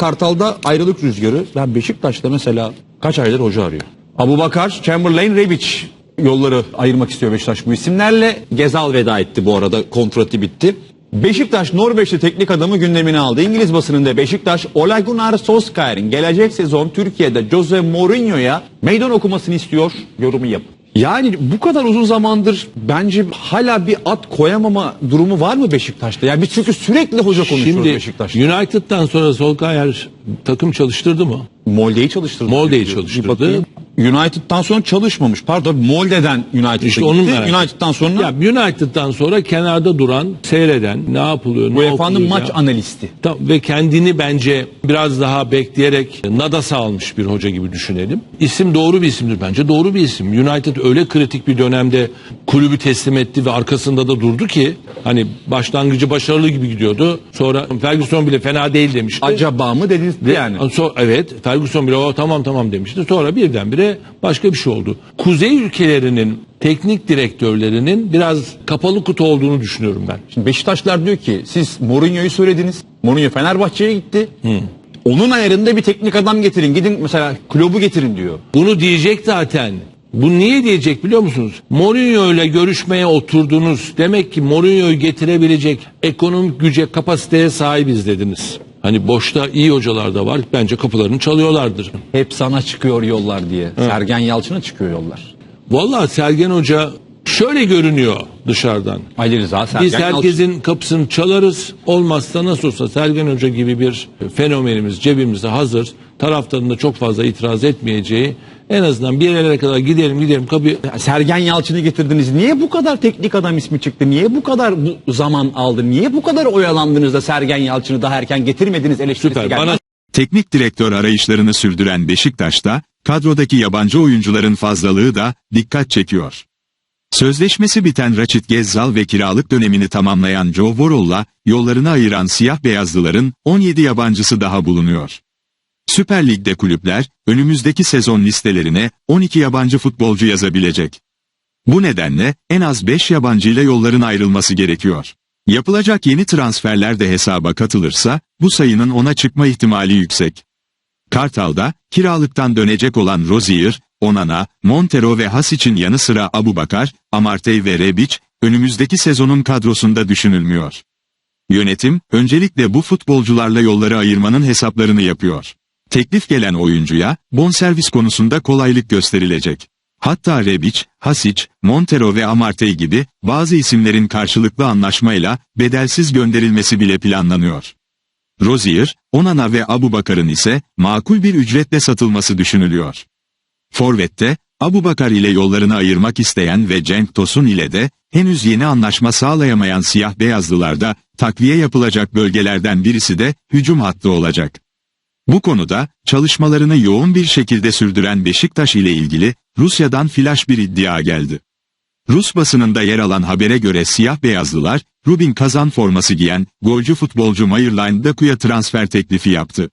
Kartal'da ayrılık rüzgarı. Ben Beşiktaş'ta mesela kaç aydır hoca arıyor. Abu Bakar, Chamberlain, Rebic yolları ayırmak istiyor Beşiktaş bu isimlerle. Gezal veda etti bu arada kontratı bitti. Beşiktaş Norveçli teknik adamı gündemine aldı. İngiliz basınında Beşiktaş Ole Gunnar Solskjaer'in gelecek sezon Türkiye'de Jose Mourinho'ya meydan okumasını istiyor yorumu yap. Yani bu kadar uzun zamandır bence hala bir at koyamama durumu var mı Beşiktaş'ta? Yani biz çünkü sürekli hoca konuşuyoruz Şimdi Beşiktaş'ta. United'dan sonra Solskjaer takım çalıştırdı mı? Molde'yi çalıştırdı. Molde'yi çalıştırdı. United'dan sonra çalışmamış. Pardon Molde'den United'a İşte onun merak United'dan sonra Ya United'dan sonra kenarda duran, seyreden, ne yapılıyor, ne UEFA'nın maç analisti. Tam- ve kendini bence biraz daha bekleyerek Nadas'a almış bir hoca gibi düşünelim. İsim doğru bir isimdir bence. Doğru bir isim. United öyle kritik bir dönemde kulübü teslim etti ve arkasında da durdu ki hani başlangıcı başarılı gibi gidiyordu. Sonra Ferguson bile fena değil demişti. Acaba mı dediniz yani? So- evet Ferguson bile "O, tamam tamam demişti. Sonra birdenbire başka bir şey oldu. Kuzey ülkelerinin teknik direktörlerinin biraz kapalı kutu olduğunu düşünüyorum ben. Şimdi Beşiktaşlar diyor ki siz Mourinho'yu söylediniz. Mourinho Fenerbahçe'ye gitti. Onun ayarında bir teknik adam getirin. Gidin mesela kulübü getirin diyor. Bunu diyecek zaten. Bu niye diyecek biliyor musunuz? Mourinho ile görüşmeye oturdunuz. Demek ki Mourinho'yu getirebilecek ekonomik güce, kapasiteye sahibiz dediniz. Hani boşta iyi hocalar da var. Bence kapılarını çalıyorlardır. Hep sana çıkıyor yollar diye. Sergen Yalçın'a çıkıyor yollar. Vallahi Sergen Hoca şöyle görünüyor dışarıdan. Ali Rıza Sergen Biz Yalçın. herkesin kapısını çalarız. Olmazsa nasıl olsa Sergen Hoca gibi bir fenomenimiz cebimizde hazır. Taraftarın da çok fazla itiraz etmeyeceği. En azından bir yerlere kadar gidelim gidelim kapıyı Sergen Yalçın'ı getirdiniz. Niye bu kadar teknik adam ismi çıktı? Niye bu kadar bu zaman aldı? Niye bu kadar oyalandınız da Sergen Yalçın'ı daha erken getirmediniz eleştirisi süper. geldi? Bana Teknik direktör arayışlarını sürdüren Beşiktaş'ta kadrodaki yabancı oyuncuların fazlalığı da dikkat çekiyor. Sözleşmesi biten Raçit Gezzal ve kiralık dönemini tamamlayan Joe Worrell'la yollarını ayıran siyah beyazlıların 17 yabancısı daha bulunuyor. Süper Lig'de kulüpler önümüzdeki sezon listelerine 12 yabancı futbolcu yazabilecek. Bu nedenle en az 5 yabancıyla yolların ayrılması gerekiyor. Yapılacak yeni transferler de hesaba katılırsa bu sayının ona çıkma ihtimali yüksek. Kartal'da kiralıktan dönecek olan Rozier, Onana, Montero ve Hasic'in yanı sıra Abubakar, Amartey ve Rebic önümüzdeki sezonun kadrosunda düşünülmüyor. Yönetim öncelikle bu futbolcularla yolları ayırmanın hesaplarını yapıyor. Teklif gelen oyuncuya bonservis konusunda kolaylık gösterilecek. Hatta Rebic, Hasic, Montero ve Amartey gibi bazı isimlerin karşılıklı anlaşmayla bedelsiz gönderilmesi bile planlanıyor. Rozier, Onana ve Abu Bakar'ın ise makul bir ücretle satılması düşünülüyor. Forvet'te, Abu Bakar ile yollarını ayırmak isteyen ve Cenk Tosun ile de henüz yeni anlaşma sağlayamayan siyah beyazlılarda takviye yapılacak bölgelerden birisi de hücum hattı olacak. Bu konuda çalışmalarını yoğun bir şekilde sürdüren Beşiktaş ile ilgili Rusya'dan flash bir iddia geldi. Rus basınında yer alan habere göre siyah beyazlılar, Rubin Kazan forması giyen golcü futbolcu Mayerline Daku'ya transfer teklifi yaptı.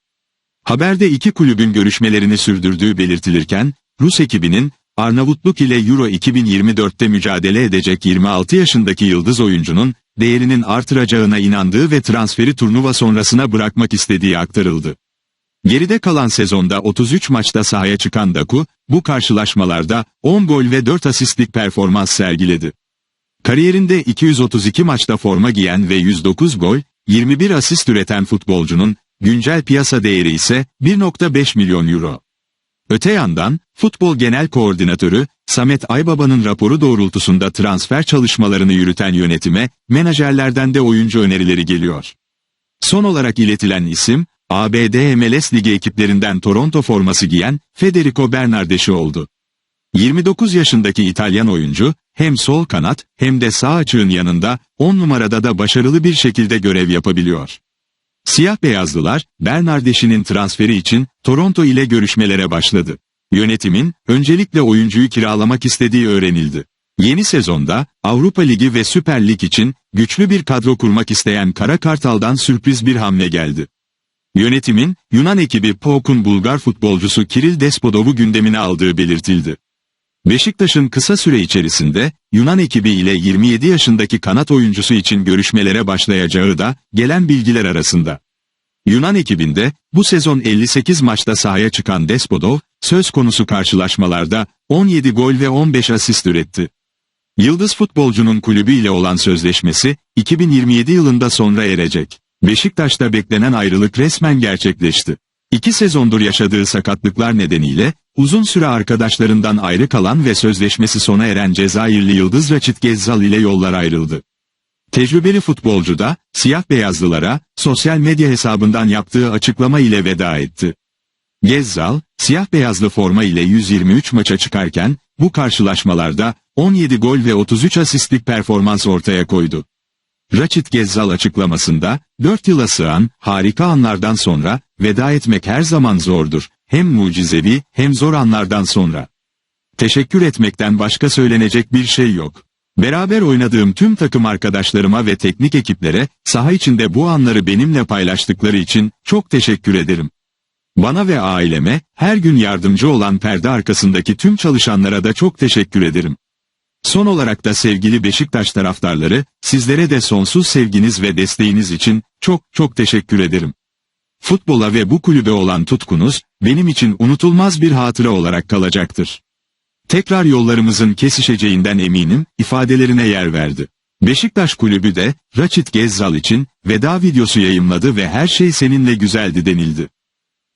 Haberde iki kulübün görüşmelerini sürdürdüğü belirtilirken, Rus ekibinin Arnavutluk ile Euro 2024'te mücadele edecek 26 yaşındaki yıldız oyuncunun değerinin artıracağına inandığı ve transferi turnuva sonrasına bırakmak istediği aktarıldı. Geride kalan sezonda 33 maçta sahaya çıkan Daku, bu karşılaşmalarda 10 gol ve 4 asistlik performans sergiledi. Kariyerinde 232 maçta forma giyen ve 109 gol, 21 asist üreten futbolcunun güncel piyasa değeri ise 1.5 milyon euro. Öte yandan, futbol genel koordinatörü, Samet Aybaba'nın raporu doğrultusunda transfer çalışmalarını yürüten yönetime, menajerlerden de oyuncu önerileri geliyor. Son olarak iletilen isim, ABD MLS Ligi ekiplerinden Toronto forması giyen Federico Bernardeschi oldu. 29 yaşındaki İtalyan oyuncu, hem sol kanat hem de sağ açığın yanında 10 numarada da başarılı bir şekilde görev yapabiliyor. Siyah beyazlılar, Bernardeschi'nin transferi için Toronto ile görüşmelere başladı. Yönetimin, öncelikle oyuncuyu kiralamak istediği öğrenildi. Yeni sezonda, Avrupa Ligi ve Süper Lig için güçlü bir kadro kurmak isteyen Kara Kartal'dan sürpriz bir hamle geldi. Yönetimin, Yunan ekibi PAOK'un Bulgar futbolcusu Kiril Despodov'u gündemine aldığı belirtildi. Beşiktaş'ın kısa süre içerisinde, Yunan ekibi ile 27 yaşındaki kanat oyuncusu için görüşmelere başlayacağı da, gelen bilgiler arasında. Yunan ekibinde bu sezon 58 maçta sahaya çıkan Despodov, söz konusu karşılaşmalarda 17 gol ve 15 asist üretti. Yıldız futbolcunun kulübüyle olan sözleşmesi 2027 yılında sonra erecek. Beşiktaş'ta beklenen ayrılık resmen gerçekleşti. İki sezondur yaşadığı sakatlıklar nedeniyle uzun süre arkadaşlarından ayrı kalan ve sözleşmesi sona eren Cezayirli Yıldız Raçit Gezzal ile yollar ayrıldı. Tecrübeli futbolcu da siyah beyazlılara sosyal medya hesabından yaptığı açıklama ile veda etti. Gezzal, siyah beyazlı forma ile 123 maça çıkarken bu karşılaşmalarda 17 gol ve 33 asistlik performans ortaya koydu. Raçit Gezzal açıklamasında, 4 yıla sığan, harika anlardan sonra, veda etmek her zaman zordur, hem mucizevi, hem zor anlardan sonra. Teşekkür etmekten başka söylenecek bir şey yok. Beraber oynadığım tüm takım arkadaşlarıma ve teknik ekiplere, saha içinde bu anları benimle paylaştıkları için, çok teşekkür ederim. Bana ve aileme, her gün yardımcı olan perde arkasındaki tüm çalışanlara da çok teşekkür ederim. Son olarak da sevgili Beşiktaş taraftarları, sizlere de sonsuz sevginiz ve desteğiniz için çok çok teşekkür ederim. Futbola ve bu kulübe olan tutkunuz, benim için unutulmaz bir hatıra olarak kalacaktır. Tekrar yollarımızın kesişeceğinden eminim, ifadelerine yer verdi. Beşiktaş kulübü de, Raçit Gezzal için, veda videosu yayımladı ve her şey seninle güzeldi denildi.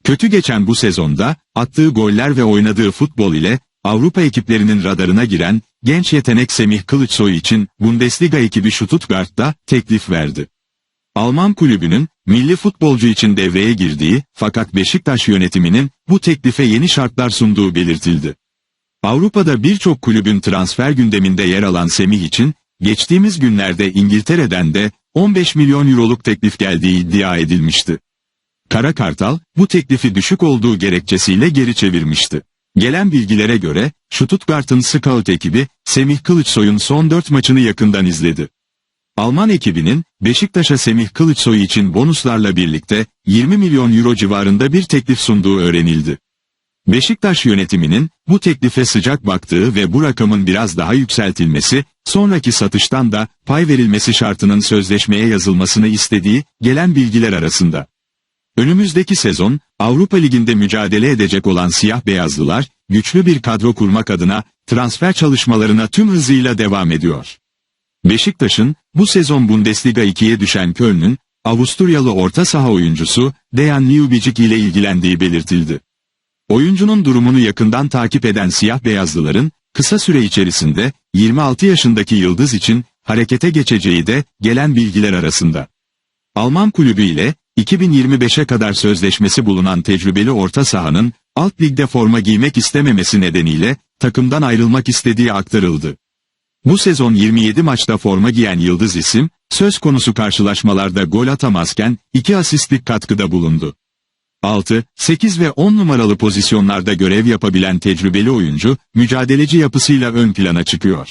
Kötü geçen bu sezonda, attığı goller ve oynadığı futbol ile, Avrupa ekiplerinin radarına giren, genç yetenek Semih Kılıçsoy için, Bundesliga ekibi Stuttgart'ta, teklif verdi. Alman kulübünün, milli futbolcu için devreye girdiği, fakat Beşiktaş yönetiminin, bu teklife yeni şartlar sunduğu belirtildi. Avrupa'da birçok kulübün transfer gündeminde yer alan Semih için, geçtiğimiz günlerde İngiltere'den de 15 milyon euroluk teklif geldiği iddia edilmişti. Kara Kartal, bu teklifi düşük olduğu gerekçesiyle geri çevirmişti. Gelen bilgilere göre, Stuttgart'ın scout ekibi, Semih Kılıçsoy'un son 4 maçını yakından izledi. Alman ekibinin, Beşiktaş'a Semih Kılıçsoy için bonuslarla birlikte, 20 milyon euro civarında bir teklif sunduğu öğrenildi. Beşiktaş yönetiminin, bu teklife sıcak baktığı ve bu rakamın biraz daha yükseltilmesi, sonraki satıştan da pay verilmesi şartının sözleşmeye yazılmasını istediği, gelen bilgiler arasında. Önümüzdeki sezon, Avrupa Ligi'nde mücadele edecek olan siyah beyazlılar, güçlü bir kadro kurmak adına, transfer çalışmalarına tüm hızıyla devam ediyor. Beşiktaş'ın, bu sezon Bundesliga 2'ye düşen Köln'ün, Avusturyalı orta saha oyuncusu, Dejan Ljubicic ile ilgilendiği belirtildi. Oyuncunun durumunu yakından takip eden siyah beyazlıların, kısa süre içerisinde, 26 yaşındaki Yıldız için, harekete geçeceği de, gelen bilgiler arasında. Alman kulübü ile, 2025'e kadar sözleşmesi bulunan tecrübeli orta sahanın, alt ligde forma giymek istememesi nedeniyle, takımdan ayrılmak istediği aktarıldı. Bu sezon 27 maçta forma giyen Yıldız isim, söz konusu karşılaşmalarda gol atamazken, 2 asistlik katkıda bulundu. 6, 8 ve 10 numaralı pozisyonlarda görev yapabilen tecrübeli oyuncu, mücadeleci yapısıyla ön plana çıkıyor.